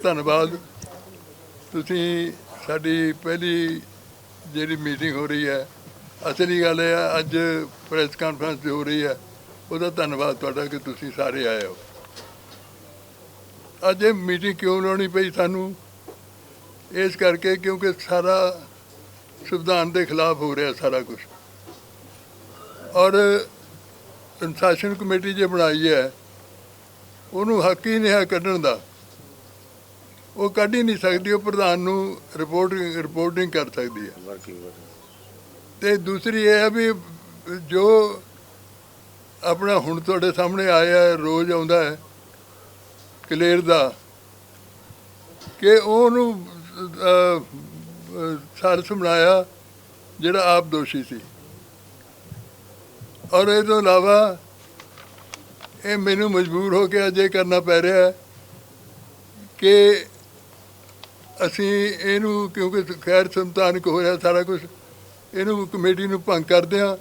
ਧੰਨਵਾਦ। ਤੁਸੀਂ ਸਾਡੀ ਪਹਿਲੀ ਜਿਹੜੀ ਮੀਟਿੰਗ ਹੋ ਰਹੀ ਹੈ, ਅਸਲੀ ਗੱਲ ਇਹ ਹੈ ਅੱਜ ਪ੍ਰੈਸ ਕਾਨਫਰੰਸ ਹੋ ਰਹੀ ਹੈ, ਉਹਦਾ ਧੰਨਵਾਦ ਤੁਹਾਡਾ ਕਿ ਤੁਸੀਂ ਸਾਰੇ ਆਏ ਹੋ। ਅੱਜ ਇਹ ਮੀਟਿੰਗ ਕਿਉਂ ਲਾਉਣੀ ਪਈ ਸਾਨੂੰ? ਇਸ ਕਰਕੇ ਕਿਉਂਕਿ ਸਾਰਾ ਸੰਵਿਧਾਨ ਦੇ ਖਿਲਾਫ ਹੋ ਰਿਹਾ ਸਾਰਾ ਕੁਝ ਔਰ ਅਨੁਸ਼ਾਸਨ ਕਮੇਟੀ ਜੇ ਬਣਾਈ ਹੈ, ਉਹਨੂੰ ਹੱਕ ਹੀ ਨਹੀਂ ਹੈ ਕੱਢਣ ਦਾ। ਉਹ ਕੱਢ ਹੀ ਨਹੀਂ ਸਕਦੀ ਉਹ ਪ੍ਰਧਾਨ ਨੂੰ ਰਿਪੋਰਟ ਰਿਪੋਰਟਿੰਗ ਕਰ ਸਕਦੀ ਹੈ। ਤੇ ਦੂਸਰੀ ਇਹ ਹੈ ਵੀ ਜੋ ਆਪਣਾ ਹੁਣ ਤੁਹਾਡੇ ਸਾਹਮਣੇ ਆਇਆ ਹੈ, ਰੋਜ਼ ਆਉਂਦਾ ਹੈ ਕਲੇਰ ਦਾ ਕਿ ਉਹਨੂੰ ਸਾਰਸ ਬਣਾਇਆ ਜਿਹੜਾ ਆਪ ਦੋਸ਼ੀ ਸੀ। ਔਰ ਇਹ ਤੋਂ ਇਲਾਵਾ ਇਹ ਮੈਨੂੰ ਮਜਬੂਰ ਹੋ ਕੇ ਅਜੇ ਕਰਨਾ ਪੈ ਰਿਹਾ ਹੈ ਕਿ ਅਸੀਂ ਇਹਨੂੰ ਕਿਉਂਕਿ ਖੈਰ ਸੰਤਾਨਕ ਹੋ ਰਿਹਾ ਸਾਰਾ ਕੁਝ ਇਹਨੂੰ ਕਮੇਟੀ ਨੂੰ ਭੰਗ ਕਰਦੇ ਹਾਂ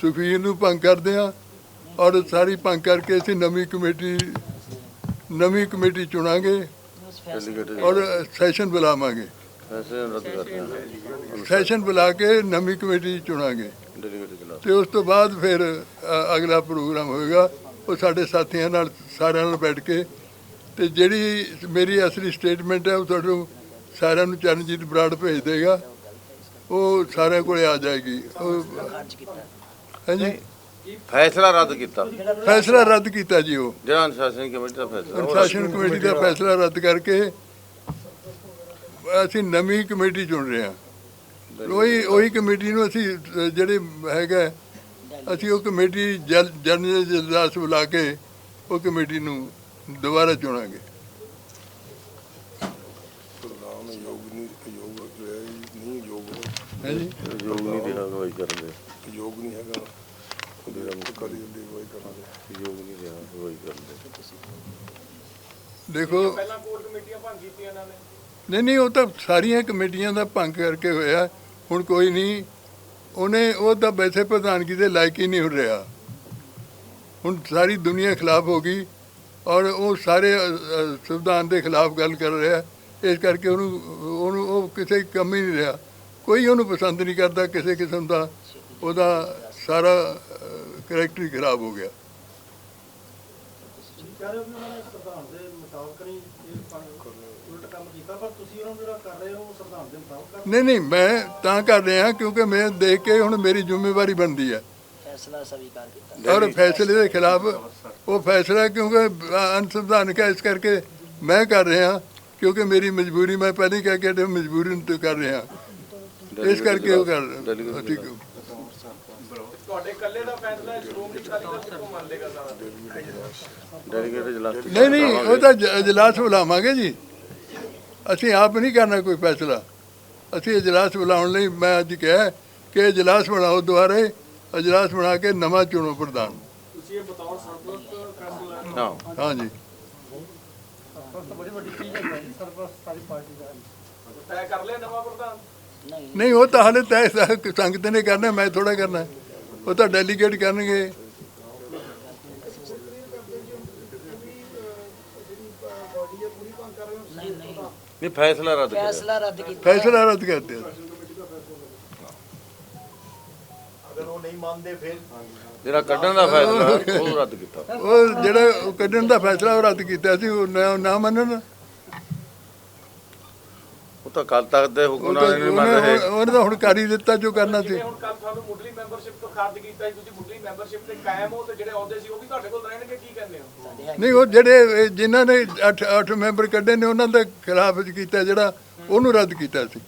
ਸੁਖਵੀਰ ਨੂੰ ਭੰਗ ਕਰਦੇ ਹਾਂ ਔਰ ਸਾਰੀ ਭੰਗ ਕਰਕੇ ਅਸੀਂ ਨਵੀਂ ਕਮੇਟੀ ਨਵੀਂ ਕਮੇਟੀ ਚੁਣਾਂਗੇ ਔਰ ਸੈਸ਼ਨ ਬੁਲਾਵਾਂਗੇ। ਸੈਸ਼ਨ ਬੁਲਾ ਕੇ ਨਵੀਂ ਕਮੇਟੀ ਚੁਣਾਂਗੇ। ਡੈਲੀਗੇਟ ਤੇ ਉਸ ਤੋਂ ਬਾਅਦ ਫਿਰ ਅਗਲਾ ਪ੍ਰੋਗਰਾਮ ਹੋਏਗਾ, ਉਹ ਸਾਡੇ ਸਾਥੀਆਂ ਨਾਲ, ਸਾਰਿਆਂ ਨਾਲ ਬੈਠ ਕੇ ਤੇ ਜਿਹੜੀ ਮੇਰੀ ਅਸਲੀ ਸਟੇਟਮੈਂਟ ਹੈ ਉਹ ਤੁਹਾਨੂੰ ਸਾਰਿਆਂ ਨੂੰ ਚਰਨਜੀਤ ਬਰਾੜ ਭੇਜ ਦੇਗਾ। ਉਹ ਸਾਰਿਆਂ ਕੋਲੇ ਆ ਜਾਏਗੀ। ਹਾਂਜੀ। ਫੈਸਲਾ ਰੱਦ ਕੀਤਾ। ਫੈਸਲਾ ਰੱਦ ਕੀਤਾ ਜੀ ਉਹ। ਜਿਹੜਾ ਅਨੁਸ਼ਾਸਨ ਕਮੇਟੀ ਦਾ ਫੈਸਲਾ। ਅਨੁਸ਼ਾਸਨ ਕਮੇਟੀ ਦਾ ਫੈਸਲਾ ਰੱਦ ਕਰਕੇ ਅਸੀਂ ਨਵੀਂ ਕਮੇਟੀ ਚੁਣ ਰਹੇ ਹਾਂ। ਉਹੀ ਉਹੀ ਕਮੇਟੀ ਨੂੰ ਅਸੀਂ ਜਿਹੜੇ ਹੈਗਾ ਅਸੀਂ ਉਹ ਕਮੇਟੀ ਜਲ ਜਨਰਲ ਜਲਦਾਸ ਬੁਲਾ ਕੇ ਉਹ ਕਮੇਟੀ ਨੂੰ ਦੁਬਾਰਾ ਚੁਣਾਂਗੇ ਪ੍ਰਧਾਨ ਯੋਗ ਨਹੀਂ ਯੋਗ ਹੈ ਨਹੀਂ ਯੋਗ ਹਾਂਜੀ। ਯੋਗ ਨਹੀਂ ਰਿਹਾ ਅਗਵਾਈ ਕਰਨ ਦੇ। ਯੋਗ ਨਹੀਂ ਹੈਗਾ। ਮੇਰਾ ਮੁਕਰੀ ਦੀ ਅਗਵਾਈ ਕਰਨ ਦੇ। ਯੋਗ ਨਹੀਂ ਰਿਹਾ ਅਗਵਾਈ ਕਰਨ ਦੇ। ਦੇਖੋ। ਪਹਿਲਾਂ ਕੋਰ ਕਮੇਟੀਆਂ ਭੰਗ ਕੀਤੀਆਂ ਇਹਨਾਂ ਨੇ। ਨਹੀਂ ਨਹੀਂ ਉਹ ਤਾਂ ਸਾਰੀਆਂ ਕਮੇਟੀਆਂ ਦਾ ਭੰਗ ਕਰਕੇ ਹੋਇਆ। ਹੁਣ ਕੋਈ ਨਹੀਂ। ਉਹਨੇ ਉਹ ਤਾਂ ਵੈਸੇ ਪ੍ਰਧਾਨਗੀ ਦੇ ਲਾਇਕ ਹੀ ਨਹੀਂ ਹੋ ਰਿਹਾ। ਹੁਣ ਸਾਰੀ ਦੁਨੀਆ ਖਿਲਾਫ ਹੋ ਗਈ ਔਰ ਉਹ ਸਾਰੇ ਸੰਵਿਧਾਨ ਦੇ ਖਿਲਾਫ ਗੱਲ ਕਰ ਰਿਹਾ। ਇਸ ਕਰਕੇ ਉਹਨੂੰ ਉਹਨੂੰ ਉਹ ਕਿਸੇ ਕੰਮ ਹੀ ਨਹੀਂ ਰਿਹਾ। ਕੋਈ ਉਹਨੂੰ ਪਸੰਦ ਨਹੀਂ ਕਰਦਾ ਕਿਸੇ ਕਿਸਮ ਦਾ ਉਹਦਾ ਸਾਰਾ ਕਰੈਕਟਰ ਹੀ ਖਰਾਬ ਹੋ ਗਿਆ। ਨਹੀਂ ਇਹ ਪੰਜ ਉਲਟ ਕੰਮ ਕੀਤਾ ਪਰ ਤੁਸੀਂ ਉਹਨਾਂ ਨੂੰ ਜਿਹੜਾ ਕਰ ਰਹੇ ਹੋ ਉਹ ਸੰਵਿਧਾਨ ਦੇ ਮੁਤਾਬਕ ਕਰ ਨਹੀਂ ਨਹੀਂ ਮੈਂ ਤਾਂ ਕਰ ਰਿਹਾ ਕਿਉਂਕਿ ਮੈਂ ਦੇਖ ਕੇ ਹੁਣ ਮੇਰੀ ਜ਼ਿੰਮੇਵਾਰੀ ਬਣਦੀ ਹੈ। ਫੈਸਲਾ ਸਵੀਕਾਰ ਕੀਤਾ। ਔਰ ਫੈਸਲੇ ਦੇ ਖਿਲਾਫ ਉਹ ਫੈਸਲਾ ਕਿਉਂਕਿ ਅਨਸੰਵਿਧਾਨਕ ਹੈ ਇਸ ਕਰਕੇ ਮੈਂ ਕਰ ਰਿਹਾ ਕਿਉਂਕਿ ਮੇਰੀ ਮਜਬੂਰੀ ਮੈਂ ਪਹਿਲਾਂ ਹੀ ਕਹਿ ਕੇ ਮਜਬੂਰੀ ਨੂੰ ਤੇ ਕਰ ਰਿਹਾ। ਇਸ ਕਰਕੇ ਉਹ ਕਰ ਅਸੀਂ ਤੁਹਾਡੇ ਇਕੱਲੇ ਦਾ ਫੈਸਲਾ ਹੈ ਸ਼੍ਰੋਮਣੀ ਅਕਾਲੀ ਦਲ ਕਿੱਥੋਂ ਮੰਨ ਲੇਗਾ ਸਾਰਾ ਡੈਲੀਗੇਟ ਜਲਾ ਨਹੀਂ ਨਹੀਂ ਉਹ ਤਾਂ ਜ- ਇਜਲਾਸ ਬੁਲਾਵਾਂਗੇ ਜੀ। ਅਸੀਂ ਆਪ ਨਹੀਂ ਕਰਨਾ ਕੋਈ ਫੈਸਲਾ। ਅਸੀਂ ਇਜਲਾਸ ਬੁਲਾਉਣ ਲਈ ਮੈਂ ਅੱਜ ਕਿਹਾ ਕਿ ਇਜਲਾਸ ਬਣਾਓ ਦੁਆਰੇ ਇਜਲਾਸ ਬਣਾ ਕੇ ਨਵਾਂ ਚੁਣੋ ਪ੍ਰਧਾਨ। ਤੁਸੀਂ ਇਹ ਬਤੌਰ ਸਰਪ੍ਰਸਤ ਫੈਸਲਾ ਹਾਂ ਹਾਂਜੀ ਸਰਪ੍ਰਸਤ ਬੜੀ ਵੱਡੀ ਚੀਜ਼ ਹੈ ਜੀ। ਸਰਪ੍ਰਸਤ ਸਾਰੀ ਪਾਰਟੀ ਦਾ ਹੈ। ਤੈਅ ਕਰ ਲਿਆ ਨਵਾਂ ਪ੍ਰਧਾਨ? ਨਹੀਂ ਨਹੀਂ ਉਹ ਤਾਂ ਹਾਲੇ ਸ- ਸੰਗਤ ਨੇ ਕਰਨਾ ਮੈਂ ਥੋੜਾ ਕਰਨਾ। ਉਹ ਤਾਂ ਡੈਲੀਗੇਟ ਕਰਨਗੇ। ਨਹੀਂ ਨਹੀਂ ਨਹੀਂ ਫੈਸਲਾ ਰੱਦ ਕੀਤਾ। ਫੈਸਲਾ ਰੱਦ ਕੀਤਾ ਫੈਸਲਾ ਰੱਦ ਕਰਦੇ ਆ ਜਿਹੜਾ ਕੱਢਣ ਦਾ ਫੈਸਲਾ ਉਹ ਰੱਦ ਕੀਤਾ। ਉਹ ਜਿਹੜਾ ਉਹ ਕੱਢਣ ਦਾ ਫੈਸਲਾ ਉਹ ਰੱਦ ਕੀਤਾ ਸੀ ਉਹ ਨਾ- ਨਾ ਮੰਨਣ। ਉਹ ਤਾਂ ਕੱਲ ਤੱਕ ਦੇ ਹੁਕਮ ਨਾਲ ਨਹੀਂ ਮੰਨ ਉਹਨੇ ਰਹੇ। ਉਹਨੇ ਤਾਂ ਹੁਣ ਕਰ ਹੀ ਦਿੱਤਾ ਜੋ ਕਰਨਾ ਸੀ। ਹੁਣ ਕੱਲ ਤੁਹਾਨੂੰ ਮੁੱਢਲੀ ਮੈਂਬਰਸ਼ਿਪ ਤੋਂ ਖਾਰਜ ਕੀਤਾ ਸੀ ਤੁਸੀਂ ਮੁੱਢਲੀ ਮੈਂਬਰਸ਼ਿਪ ਤੇ ਕਾਇਮ ਹੋ ਤੇ ਜਿਹੜੇ ਅਹੁਦੇ ਸੀ ਉਹ ਵੀ ਤੁਹਾਡੇ ਕੋਲ ਰਹਿਣਗੇ ਕੀ ਕਹਿੰਦੇ ਹੋ? ਨਹੀਂ ਉਹ ਜਿਹੜੇ ਜਿਨ੍ਹਾਂ ਨੇ 8 8 ਮੈਂਬਰ ਕੱਢੇ ਨੇ ਉਹਨਾਂ ਦੇ ਖਿਲਾਫ ਕੀਤਾ ਜਿਹੜਾ ਉਹਨੂੰ ਰੱਦ ਕੀਤਾ ਸੀ।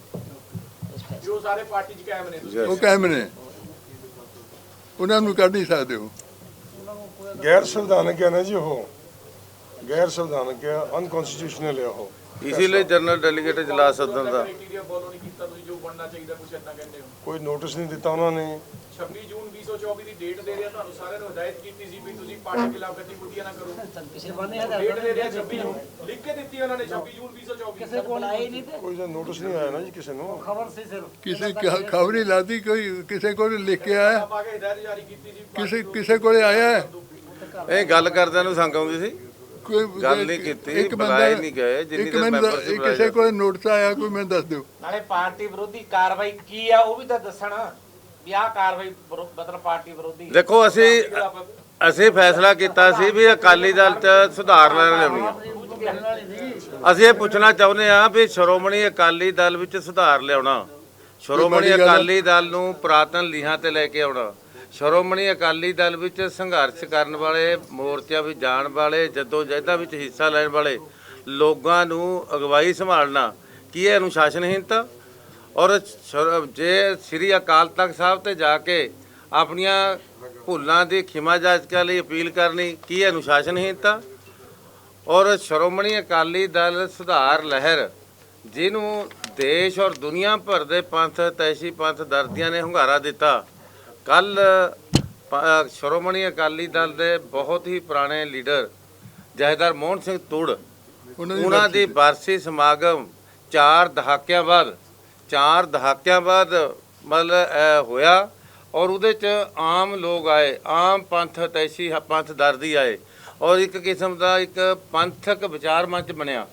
ਜੋ ਸਾਰੇ ਪਾਰਟੀ 'ਚ ਕਾਇਮ ਨੇ ਤੁਸੀਂ। ਉਹ ਕਾਇਮ ਨੇ। ਉਹਨਾਂ ਨੂੰ ਕੱਢ ਨਹੀਂ ਸਕਦੇ ਉਹ। ਗੈਰ ਸੰਵਿਧਾਨਕ ਹੈ ਨਾ ਜੀ ਉਹ। ਗੈਰ ਸੰਵਿਧਾਨਕ ਹੈ ਅਨਕਨਸਟੀਟਿਊਸ਼ਨਲ ਹੈ ਉਹ। ਇਸੇ ਲਈ ਜਨਰਲ ਡੈਲੀਗੇਟ ਜਲਾ ਸੱਦਣ ਦਾ। ਕ੍ਰਾਈਟੇਰੀਆ ਫੋਲੋ ਨਹੀਂ ਕੀਤਾ ਤੁਸੀਂ ਜੋ ਬਣਨਾ ਚਾਹੀਦਾ ਕੁਛ ਏਦਾਂ ਕਹਿੰਦੇ ਹੋ? ਕੋਈ ਨੋਟਿਸ ਨਹੀਂ ਦਿੱਤਾ ਉਹਨਾਂ ਨੇ। 26 ਜੂਨ 2024 ਦੀ ਡੇਟ ਦੇ ਰਿਹਾ ਤੁਹਾਨੂੰ ਸਾਰਿਆਂ ਨੂੰ ਹਦਾਇਤ ਕੀਤੀ ਸੀ ਵੀ ਤੁਸੀਂ ਪਾਰਟੀ ਖਿਲਾਫ ਗਤੀਵਿਧੀਆਂ ਨਾ ਕਰੋ। ਕਿਸੇ ਬੰਨੇ ਹਜ਼ਾਰ ਡੇਟ ਦੇ ਰਿਹਾ 26 ਜੂਨ। ਲਿਖ ਕੇ ਦਿੱਤੀ ਉਹਨਾਂ ਨੇ 26 ਜੂਨ 2024 ਕਿਸੇ ਕੋਲ ਆਏ ਨਹੀਂ ਤੇ? ਕੋਈ ਨੋਟਿਸ ਨਹੀਂ ਆਇਆ ਨਾ ਜੀ ਕਿਸੇ ਨੂੰ। ਖਬਰ ਸੀ ਸਿਰਫ। ਕਿਸੇ ਖਬਰ ਹੀ ਲਾਦੀ ਕੋਈ ਕਿਸੇ ਕੋਲ ਲਿਖ ਕੇ ਆਇਆ। ਹਦਾਇਤ ਕਿਸੇ ਕਿਸੇ ਕੋਲੇ ਆਇਆ? ਇਹ ਗੱਲ ਕਰਦਿਆਂ ਨੂੰ ਸੰਗ ਆਉਂਦੀ ਸੀ? ਕੋਈ ਗੱਲ ਨਹੀਂ ਕੀਤੀ, ਇੱਕ ਬੰਦਾ- ਬੁਲਾਏ ਨਹੀਂ ਗਏ, ਜਿੰਨੀ ਇੱਕ ਦੇਰ ਮੈਨੂੰ ਦੱਸ- membership ਕਿਸੇ ਲਾਇਆ ਕੋਲ ਨੋਟਿਸ ਆਇਆ ਕੋਈ ਮੈਨੂੰ ਦੱਸ ਦਿਓ। ਨਾਲੇ ਪਾਰਟੀ ਵਿਰੋਧੀ ਕਾਰਵਾਈ ਕੀ ਆ ਉਹ ਵੀ ਤਾਂ ਦੱਸਣ ਵੀ ਆਹ ਕਾਰਵਾਈ ਵਿਰੋ- ਮਤਲਬ ਪਾਰਟੀ ਵਿਰੋਧੀ। ਦੇਖੋ ਅਸੀਂ ਅਸੀਂ ਫੈਸਲਾ ਕੀਤਾ ਸੀ ਵੀ ਅਕਾਲੀ ਦਲ 'ਚ ਸੁਧਾਰ ਲੈਣ ਲਿਆਉਣੀ ਆ। ਅਸੀਂ ਇਹ ਪੁੱਛਣਾ ਚਾਹੁੰਦੇ ਆ ਵੀ ਸ਼੍ਰੋਮਣੀ ਅਕਾਲੀ ਦਲ ਵਿੱਚ ਸੁਧਾਰ ਲਿਆਉਣਾ। ਸ਼੍ਰੋਮਣੀ। ਅਕਾਲੀ ਦਲ ਨੂੰ ਪੁਰਾਤਨ ਲੀਹਾਂ ਤੇ ਲੈ ਕੇ ਆਉਣਾ। ਸ਼੍ਰੋਮਣੀ ਅਕਾਲੀ ਦਲ ਵਿੱਚ ਸੰਘਰਸ਼ ਕਰਨ ਵਾਲੇ, ਮੋਰਚਿਆਂ ਵਿੱਚ ਜਾਣ ਵਾਲੇ, ਜਦੋਂ ਜਹਿਦਾਂ ਵਿੱਚ ਹਿੱਸਾ ਲੈਣ ਵਾਲੇ ਲੋਕਾਂ ਨੂੰ ਅਗਵਾਈ ਸੰਭਾਲਣਾ, ਕੀ ਇਹ ਅਨੁਸ਼ਾਸਨਹੀਨਤਾ ਔਰ ਸ਼ਰ- ਜੇ ਸ੍ਰੀ ਅਕਾਲ ਤਖਤ ਸਾਹਿਬ ਤੇ ਜਾ ਕੇ ਆਪਣੀਆਂ ਭੁੱਲਾਂ ਦੀ ਖਿਮਾ ਜਾਚਕਾਂ ਲਈ ਅਪੀਲ ਕਰਨੀ, ਕੀ ਇਹ ਅਨੁਸ਼ਾਸਨਹੀਨਤਾ ਔਰ ਸ਼੍ਰੋਮਣੀ ਅਕਾਲੀ ਦਲ ਸੁਧਾਰ ਲਹਿਰ, ਜਿਹਨੂੰ ਦੇਸ਼ ਔਰ ਦੁਨੀਆ ਭਰ ਦੇ ਪੰਥ, ਤੈਸੀ ਪੰਥ ਦਰਦੀਆਂ ਨੇ ਹੁੰਗਾਰਾ ਦਿੱਤਾ। ਕੱਲ ਸ਼੍ਰੋਮਣੀ ਅਕਾਲੀ ਦਲ ਦੇ ਬਹੁਤ ਹੀ ਪੁਰਾਣੇ ਲੀਡਰ ਜਹੇਦਾਰ ਮੋਹਨ ਸਿੰਘ ਤੁੜ ਉਹਨਾਂ ਦੀ ਬਰਸੀ ਸਮਾਗਮ 4 ਦਹਾਕਿਆਂ ਬਾਅਦ 4 ਦਹਾਕਿਆਂ ਬਾਅਦ ਮਤਲਬ ਹੋਇਆ ਔਰ ਉਹਦੇ ਚ ਆਮ ਲੋਕ ਆਏ ਆਮ ਪੰਥ ਤੈਸੀ ਪੰਥ ਦਰਦੀ ਆਏ ਔਰ ਇੱਕ ਕਿਸਮ ਦਾ ਇੱਕ ਪੰਥਕ ਵਿਚਾਰ ਮੰਚ ਬਣਿਆ